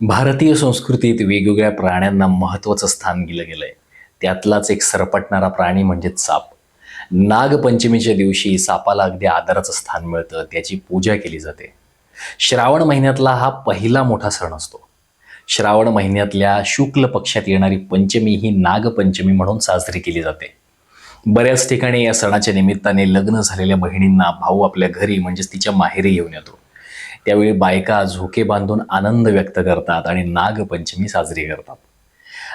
भारतीय संस्कृतीत वेगवेगळ्या प्राण्यांना महत्त्वाचं स्थान दिलं गेलं आहे त्यातलाच एक सरपटणारा प्राणी म्हणजे साप. नागपंचमीच्या दिवशी सापाला अगदी आदराचं स्थान मिळतं त्याची पूजा केली जाते. श्रावण महिन्यातला हा पहिला मोठा सण असतो. श्रावण महिन्यातल्या शुक्ल पक्षात येणारी पंचमी ही नागपंचमी म्हणून साजरी केली जाते. बऱ्याच ठिकाणी या सणाच्या निमित्ताने लग्न झालेल्या बहिणींना भाऊ आपल्या घरी म्हणजेच तिच्या माहेरी येऊन येतो. त्यावेळी बायका झोके बांधून आनंद व्यक्त करतात आणि नागपंचमी साजरी करतात.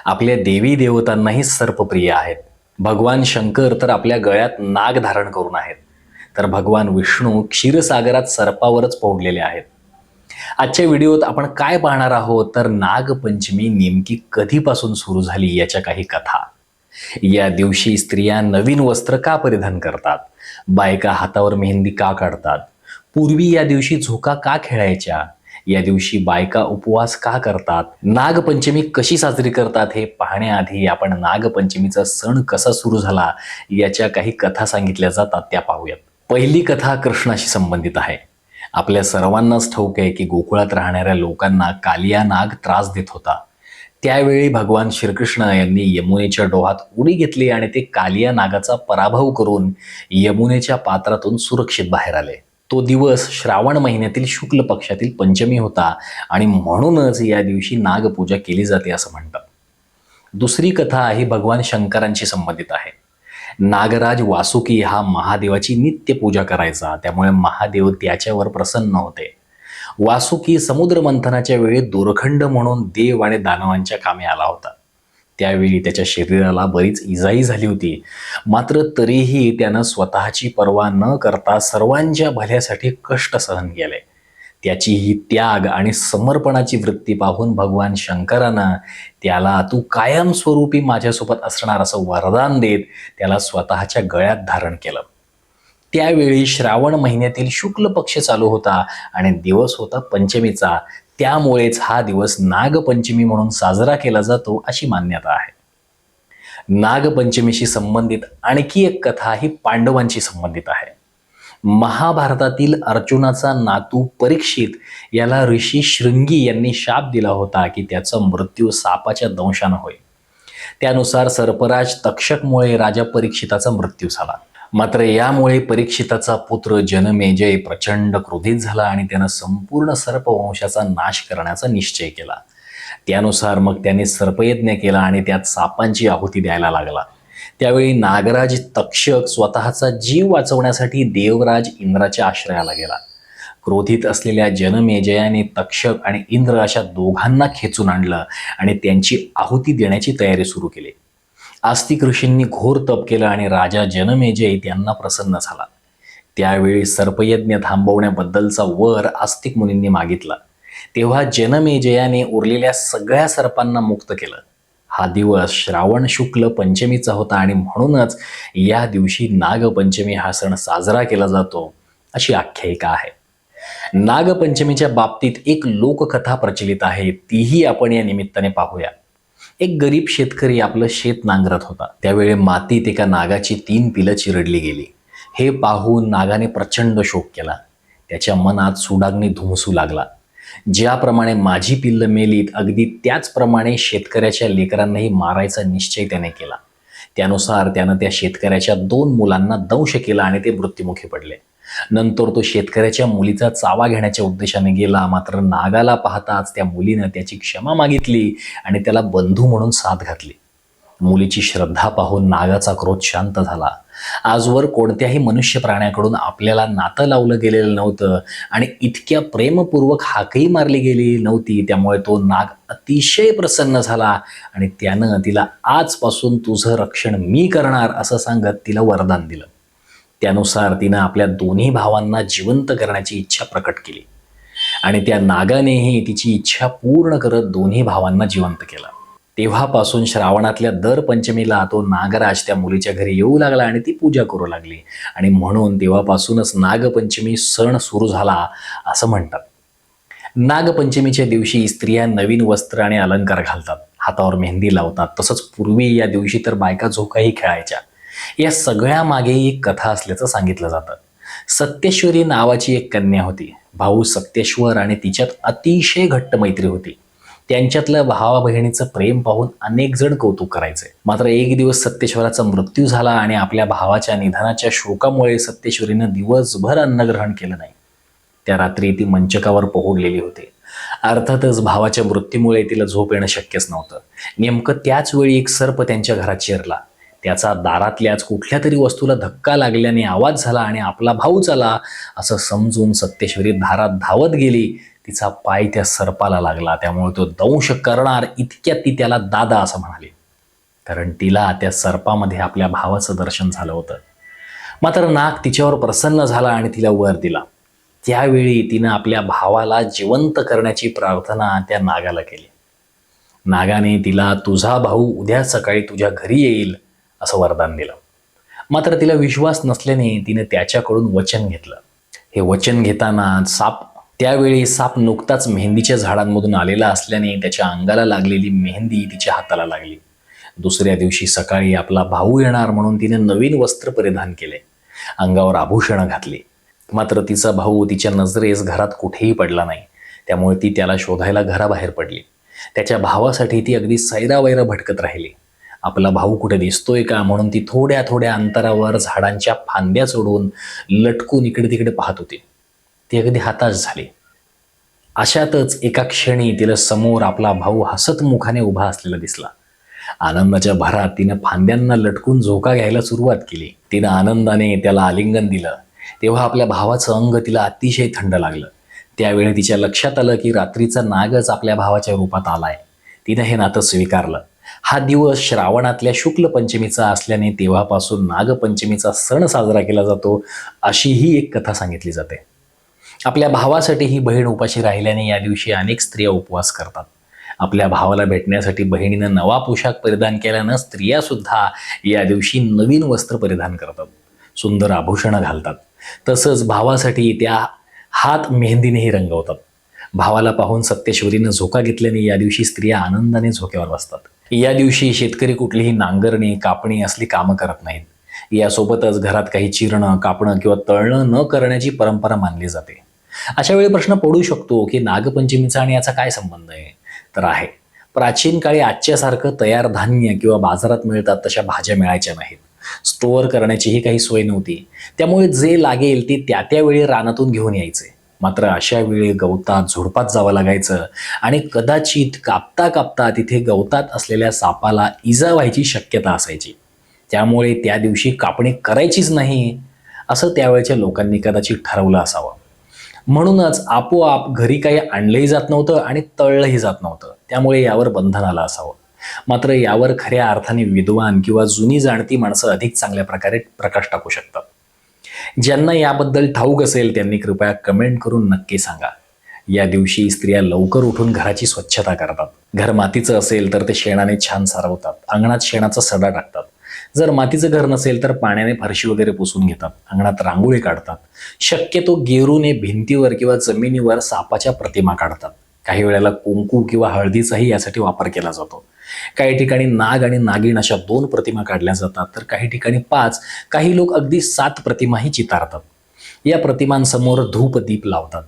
आपल्या देवी देवतांनाही सर्पप्रिय आहेत. भगवान शंकर तर आपल्या गळ्यात नाग धारण करून आहेत. तर भगवान विष्णू क्षीरसागरात सर्पावरच पोहडलेले आहेत. आजच्या व्हिडिओत आपण काय पाहणार आहोत? तर नागपंचमी नेमकी कधीपासून सुरू झाली याच्या काही कथा. या दिवशी स्त्रिया नवीन वस्त्र का परिधान करतात? बायका हातावर मेहंदी का काढतात? पूर्वी या दिवशी झोका का खेळायच्या? या दिवशी बायका उपवास का करतात? नागपंचमी कशी साजरी करतात हे पाहण्याआधी आपण नागपंचमीचा सण कसा सुरू झाला याच्या काही कथा सांगितल्या जातात त्या पाहूयात. पहिली कथा कृष्णाशी संबंधित आहे. आपल्या सर्वांनाच ठाऊक आहे की गोकुळात राहणाऱ्या लोकांना कालिया नाग त्रास देत होता. त्यावेळी भगवान श्रीकृष्ण यांनी यमुनेच्या डोहात उडी घेतली आणि ते कालिया नागाचा पराभव करून यमुनेच्या पात्रातून सुरक्षित बाहेर आले. तो दिवस श्रावण महिन्यातील शुक्ल पक्षातील पंचमी होता आणि म्हणूनच या दिवशी नागपूजा केली जाते असं म्हणतात. दुसरी कथा ही भगवान शंकरांशी संबंधित आहे. नागराज वासुकी हा महादेवाची नित्य पूजा करायचा त्यामुळे महादेव त्याच्यावर प्रसन्न होते. वासुकी समुद्र मंथनाच्या वेळी दोरखंड म्हणून देव आणि दानवांच्या कामे आला होता. त्यावेळी त्याच्या शरीराला बरीच इजाई झाली होती. मात्र तरीही त्यानं स्वतःची पर्वा न करता सर्वांच्या भल्यासाठी कष्ट सहन केले. त्याची ही त्याग आणि समर्पणाची वृत्ती पाहून भगवान शंकरानं त्याला तू कायमस्वरूपी माझ्यासोबत असणार असं वरदान देत त्याला स्वतःच्या गळ्यात धारण केलं. त्यावेळी श्रावण महिन्यातील शुक्ल पक्ष चालू होता आणि दिवस होता पंचमीचा. त्यामुळेच हा दिवस नागपंचमी म्हणून साजरा केला जातो अशी मान्यता आहे. नागपंचमीशी संबंधित आणखी एक कथा ही पांडवांशी संबंधित आहे. महाभारतातील अर्जुनाचा नातू परीक्षित याला ऋषी शृंगी यांनी शाप दिला होता की त्याचा मृत्यू सापाच्या दंशानं होईल. त्यानुसार सर्पराज तक्षकमुळे राजा परीक्षिताचा मृत्यू झाला. मात्र यामुळे परीक्षिताचा पुत्र जनमेजय प्रचंड क्रोधित झाला आणि त्यानं संपूर्ण सर्पवंशाचा नाश करण्याचा निश्चय केला. त्यानुसार मग त्याने सर्पयज्ञ केला आणि त्यात सापांची आहुती द्यायला लागला. त्यावेळी नागराज तक्षक स्वतःचा जीव वाचवण्यासाठी देवराज इंद्राच्या आश्रयाला गेला. क्रोधित असलेल्या जनमेजयाने तक्षक आणि इंद्र अशा दोघांना खेचून आणलं आणि त्यांची आहुती देण्याची तयारी सुरू केली. आस्तिक ऋषींनी घोर तप केलं आणि राजा जनमेजय त्यांना प्रसन्न झाला. त्यावेळी सर्पयज्ञ थांबवण्याबद्दलचा वर आस्तिक मुनींनी मागितला. तेव्हा जनमेजयाने उरलेल्या सगळ्या सर्पांना मुक्त केलं. हा दिवस श्रावण शुक्ल पंचमीचा होता आणि म्हणूनच या दिवशी नागपंचमी हा सण साजरा केला जातो अशी आख्यायिका आहे. नागपंचमीच्या बाबतीत एक लोककथा प्रचलित आहे तीही आपण या निमित्ताने पाहूया. एक गरीब शेतकरी आपलं शेत नांगरत होता. त्यावेळी मातीत एका नागाची तीन पिलं चिरडली गेली. हे पाहून नागाने प्रचंड शोक केला. त्याच्या मनात सुडाग्नी धुमसू लागला. ज्याप्रमाणे माझी पिल्लं मेलीत अगदी त्याचप्रमाणे शेतकऱ्याच्या लेकरांनाही मारायचा निश्चय त्याने केला. त्यानुसार त्यानं त्या शेतकऱ्याच्या दोन मुलांना दंश केला आणि ते मृत्युमुखी पडले. नंतर तो शेतकऱ्याच्या मुलीचा चावा घेण्याच्या उद्देशाने गेला. मात्र नागाला पाहताच त्या मुलीनं त्याची क्षमा मागितली आणि त्याला बंधू म्हणून साथ घातली. मुलीची श्रद्धा पाहून नागाचा क्रोध शांत झाला. आजवर कोणत्याही मनुष्य प्राण्याकडून आपल्याला नातं लावलं गेलेलं नव्हतं आणि इतक्या प्रेमपूर्वक हाकही मारली गेली नव्हती. त्यामुळे तो नाग अतिशय प्रसन्न झाला आणि त्यानं तिला आजपासून तुझं रक्षण मी करणार असं सांगत तिला वरदान दिलं. त्यानुसार तिनं आपल्या दोन्ही भावांना जिवंत करण्याची इच्छा प्रकट केली. आणि त्या नागानेही तिची इच्छा पूर्ण करत दोन्ही भावांना जिवंत केलं. तेव्हापासून श्रावणातल्या दर पंचमीला तो नागराज त्या मुलीच्या घरी येऊ लागला आणि ती पूजा करू लागली. आणि म्हणून तेव्हापासूनच नागपंचमी सण सुरू झाला असं म्हणतात. नागपंचमीच्या दिवशी स्त्रिया नवीन वस्त्र आणि अलंकार घालतात. हातावर मेहंदी लावतात. तसंच पूर्वी या दिवशी तर बायका झोकाही खेळायच्या. या सगळ्या मागे एक कथा असल्याचं सांगितलं जातं. सत्यश्वरी नावाची एक कन्या होती. भाऊ सत्यश्वर आणि तिच्यात अतिशय घट्ट मैत्री होती. त्यांच्यातलं भावा बहिणीचं प्रेम पाहून अनेक जण कौतुक करायचे. मात्र एक दिवस सत्यश्वराचा मृत्यू झाला आणि आपल्या भावाच्या निधनाच्या शोकामुळे सत्यश्वरीनं दिवसभर अन्नग्रहण केलं नाही. त्या रात्री ती मंचकावर पोहोडलेली होती. अर्थातच भावाच्या मृत्यूमुळे तिला झोप येणं शक्यच नव्हतं. नेमकं त्याच वेळी एक सर्प त्यांच्या घरात शिरला. त्याचा दारातल्याच कुठल्या तरी वस्तूला धक्का लागल्याने आवाज झाला आणि आपला भाऊच आला असं समजून सत्यश्वरी दारात धावत गेली. तिचा पाय त्या सर्पाला लागला. त्यामुळे तो दंश करणार इतक्यात ती त्याला दादा असं म्हणाली. कारण तिला त्या सर्पामध्ये आपल्या भावाचं दर्शन झालं होतं. मात्र नाग तिच्यावर प्रसन्न झाला आणि तिला वर दिला. त्यावेळी तिनं आपल्या भावाला जिवंत करण्याची प्रार्थना त्या नागाला केली. नागाने तिला तुझा भाऊ उद्या सकाळी तुझ्या घरी येईल. असं वरदान दिलं. मात्र तिला विश्वास नसल्याने तिने त्याच्याकडून वचन घेतलं. हे वचन घेताना साप त्यावेळी साप नुकताच मेहंदीच्या झाडांमधून आलेला असल्याने त्याच्या अंगाला लागलेली मेहंदी तिच्या हाताला लागली. दुसऱ्या दिवशी सकाळी आपला भाऊ येणार म्हणून तिने नवीन वस्त्र परिधान केले. अंगावर आभूषणं घातली. मात्र तिचा भाऊ तिच्या नजरेस घरात कुठेही पडला नाही. त्यामुळे ती त्याला शोधायला घराबाहेर पडली. त्याच्या भावासाठी ती अगदी सैरावैरा भटकत राहिली. आपला भाऊ कुठे दिसतोय का म्हणून ती थोड्या थोड्या अंतरावर झाडांच्या फांद्या सोडून लटकून इकडे तिकडे पाहत होती. ती अगदी हताश झाली. अशातच एका क्षणी तिला समोर आपला भाऊ हसत मुखाने उभा असलेला दिसला. आनंदाच्या भरात तिनं फांद्यांना लटकून झोका घ्यायला सुरुवात केली. तिनं आनंदाने त्याला आलिंगन दिलं. तेव्हा आपल्या भावाचं अंग तिला अतिशय थंड लागलं. त्यावेळी तिच्या लक्षात आलं की रात्रीचा नागच आपल्या भावाच्या रूपात आलाय. तिनं हे नातं स्वीकारलं. हा दिवस श्रावणातल्या शुक्ल पंचमीचा असल्याने तेव्हापासून नागपंचमीचा सण साजरा केला जातो अशी ही एक कथा सांगितली जाते. आपल्या भावासाठी ही बहीण उपाशी राहिल्याने या दिवशी अनेक स्त्रिया उपवास करतात. आपल्या भावाला भेटण्यासाठी बहिणीनं नवा पोशाख परिधान केल्यानं स्त्रियासुद्धा या दिवशी नवीन वस्त्र परिधान करतात. सुंदर आभूषणं घालतात. तसंच भावासाठी त्या हात मेहंदीनेही रंगवतात. भावाला पाहून सत्यश्वरीनं झोका घेतल्याने या दिवशी स्त्रिया आनंदाने झोक्यावर बसतात. या दिवशी शेतकरी कुठलीही नांगरणी कापणी असली कामं करत नाहीत. यासोबतच घरात काही चिरणं कापणं किंवा तळणं न करण्याची परंपरा मानली जाते. अशा वेळी प्रश्न पडू शकतो की नागपंचमीचा आणि याचा काय संबंध आहे? तर आहे. प्राचीन काळी आजच्यासारखं तयार धान्य किंवा बाजारात मिळतात तशा भाज्या मिळायच्या नाहीत. स्टोअर करण्याचीही काही सोय नव्हती. त्यामुळे जे लागेल ते त्या त्यावेळी रानातून घेऊन यायचे. मात्र अशा वेळी गवतात झुडपात जावं लागायचं. आणि कदाचित कापता कापता तिथे गवतात असलेल्या सापाला इजा व्हायची शक्यता असायची. त्यामुळे त्या दिवशी कापणी करायचीच नाही असं त्यावेळच्या लोकांनी कदाचित ठरवलं असावं. म्हणूनच आपोआप घरी काही आणलंही जात नव्हतं आणि तळलंही जात नव्हतं. त्यामुळे यावर बंधन आलं असावं. मात्र यावर खऱ्या अर्थाने विद्वान किंवा जुनी जाणती माणसं अधिक चांगल्या प्रकारे प्रकाश टाकू शकतात. ज्यांना याबद्दल ठाऊक असेल त्यांनी कृपया कमेंट करून नक्की सांगा. या दिवशी स्त्रिया लवकर उठून घराची स्वच्छता करतात. घर मातीचं असेल तर ते शेणाने छान सारवतात. अंगणात शेणाचा सडा टाकतात. जर मातीचं घर नसेल तर पाण्याने फरशी वगैरे पुसून घेतात. अंगणात रांगोळी काढतात. शक्यतो गेरूने भिंतीवर किंवा जमिनीवर सापाच्या प्रतिमा काढतात. काही वेळेला कुंकू किंवा हळदीचाही यासाठी वापर केला जातो. काही ठिकाणी नाग आणि नागिण अशा दोन प्रतिमा काढल्या जातात. तर काही ठिकाणी पाच काही लोक अगदी सात प्रतिमाही चितारतात. या प्रतिमांसमोर धूप दीप लावतात.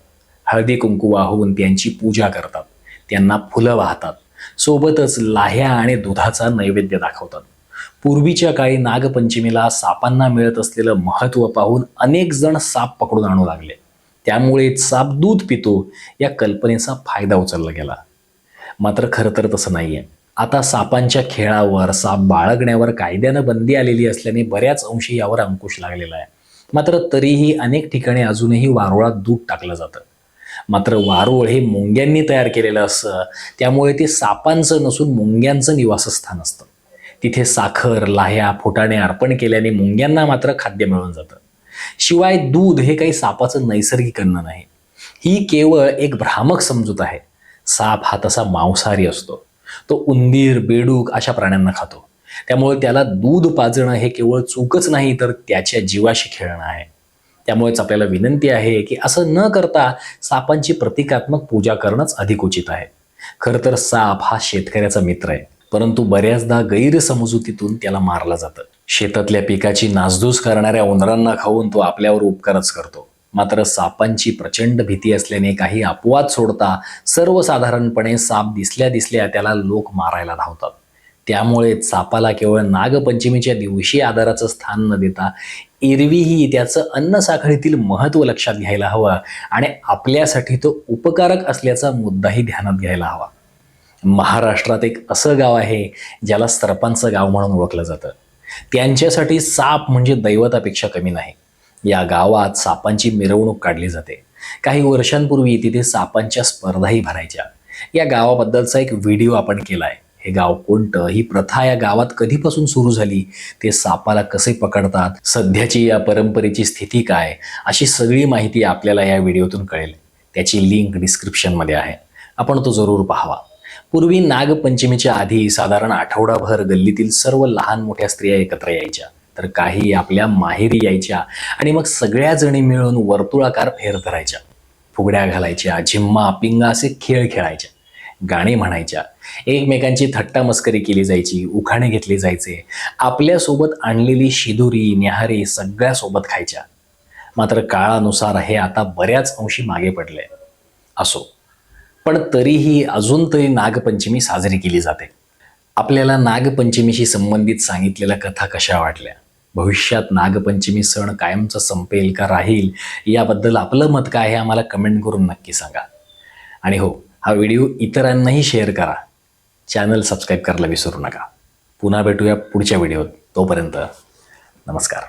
हळदी कुंकू वाहून त्यांची पूजा करतात. त्यांना फुलं वाहतात. सोबतच लाह्या आणि दुधाचा नैवेद्य दाखवतात. पूर्वीच्या काळी नागपंचमीला सापांना मिळत असलेलं महत्त्व पाहून अनेक जण साप पकडून आणू लागले. त्यामुळे साप दूध पितो या कल्पनेचा फायदा उचलला गेला. मात्र खरं तर तसं नाही आहे आता सापांच्या खेळावर साप बाळगण्यावर कायद्यानं बंदी आलेली असल्याने बऱ्याच अंशी यावर अंकुश लागलेला आहे. मात्र तरीही अनेक ठिकाणी अजूनही वारुळात दूध टाकलं जातं. मात्र वारुळ हे मुंग्यांनी तयार केलेलं असतं त्यामुळे ते सापांचं नसून मुंग्यांचं निवासस्थान असतं. तिथे साखर लाह्या फुटाणे अर्पण केल्याने मुंग्यांना मात्र खाद्य मिळून जातं. शिवाय दूध हे काही सापाचं नैसर्गिक अन्न नाही. ही केवळ एक भ्रामक समजूत आहे. साप हा तसा मांसाहारी असतो. तो उंदीर बेडूक अशा प्राण्यांना खातो. त्यामुळे त्याला दूध पाजणं हे केवळ चूकच नाही तर त्याच्या जीवाशी खेळणं आहे. त्यामुळेच आपल्याला विनंती आहे की असं न करता सापांची प्रतिकात्मक पूजा करणंच अधिक उचित आहे. खरं तर साप हा शेतकऱ्याचा मित्र आहे परंतु बऱ्याचदा गैरसमजुतीतून त्याला मारलं जातं. शेतातल्या पिकाची नासधूस करणाऱ्या उंदरांना खाऊन तो आपल्यावर उपकारच करतो. मात्र सापांची प्रचंड भीती असल्याने काही अपवाद सोडता सर्वसाधारणपणे साप दिसल्या दिसल्या त्याला लोक मारायला धावतात. त्यामुळे सापाला केवळ नागपंचमीच्या दिवशी आधाराचं स्थान न देता एरवीही त्याचं अन्न साखळीतील महत्त्व लक्षात घ्यायला हवं आणि आपल्यासाठी तो उपकारक असल्याचा मुद्दाही ध्यानात घ्यायला हवा. महाराष्ट्रात एक असं गाव आहे ज्याला सरपांचं गाव म्हणून ओळखलं जातं. त्यांच्यासाठी साप म्हणजे दैवतापेक्षा कमी नाही. या गावात सापांची मिरवणूक काढली जाते. काही वर्षांपूर्वी तिथे सापांच्या स्पर्धाही भरायच्या. या गावाबद्दलचा एक व्हिडिओ आपण केला आहे हे गाव कोणतं? ही प्रथा या गावात कधीपासून सुरू झाली? ते सापाला कसे पकडतात? सध्याची या परंपरेची स्थिती काय? अशी सगळी माहिती आपल्याला या व्हिडिओतून कळेल. त्याची लिंक डिस्क्रिप्शनमध्ये आहे. आपण तो जरूर पाहावा. पूर्वी नागपंचमीच्या आधी साधारण आठवडाभर गल्लीतील सर्व लहान मोठ्या स्त्रिया एकत्र यायच्या. तर काही आपल्या माहेरी यायच्या आणि मग सगळ्या जणी मिळून वर्तुळाकार फेर धरायच्या. फुगड्या घालायच्या झिम्मा पिंगा असे खेळ खेळायच्या. गाणी म्हणायच्या. एकमेकांची थट्टा मस्करी केली जायची उखाणे घेतले जायचे. आपल्यासोबत आणलेली शिदुरी न्याहारी सगळ्यासोबत खायच्या. मात्र काळानुसार हे आता बऱ्याच अंशी मागे पडले. असो. पण तरीही अजून तरी नागपंचमी साजरी केली जाते. आपल्याला नागपंचमीशी संबंधित सांगितलेल्या कथा कशा वाटल्या? भविष्यात नागपंचमी सण कायमचा संपेल का राहील याबद्दल आपलं मत काय आहे आम्हाला कमेंट करून नक्की सांगा. आणि हो हा व्हिडिओ इतरांनाही शेअर करा. चॅनल सबस्क्राईब करायला विसरू नका. पुन्हा भेटूया पुढच्या व्हिडिओत तोपर्यंत नमस्कार.